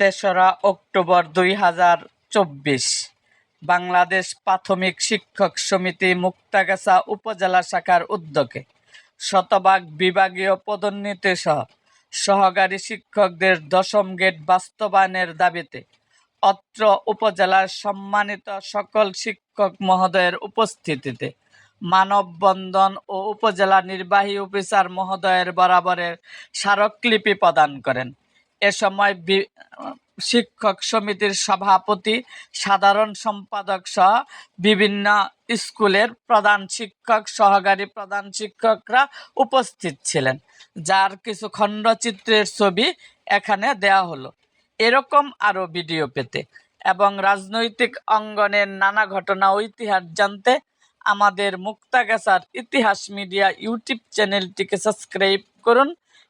তেসরা অক্টোবর দুই হাজার চব্বিশ। বাংলাদেশ প্রাথমিক শিক্ষক সমিতি মুক্তাগাছা উপজেলা শাখার উদ্যোগে শতভাগ বিভাগীয় পদোন্নতি সহ সহকারী শিক্ষকদের দশম গেট বাস্তবায়নের দাবিতে অত্র উপজেলার সম্মানিত সকল শিক্ষক মহোদয়ের উপস্থিতিতে মানববন্ধন ও উপজেলা নির্বাহী অফিসার মহোদয়ের বরাবরের স্মারকলিপি প্রদান করেন। এ সময় শিক্ষক সমিতির সভাপতি, সাধারণ সম্পাদক সহ বিভিন্ন স্কুলের প্রধান শিক্ষক, সহকারী প্রধান শিক্ষকরা উপস্থিত ছিলেন, যার কিছু খণ্ডচিত্রের ছবি এখানে দেওয়া হলো। এরকম আরও ভিডিও পেতে এবং রাজনৈতিক অঙ্গনের নানা ঘটনা ও ইতিহাস জানতে আমাদের মুক্তাগাছার ইতিহাস মিডিয়া ইউটিউব চ্যানেলটিকে সাবস্ক্রাইব করুন।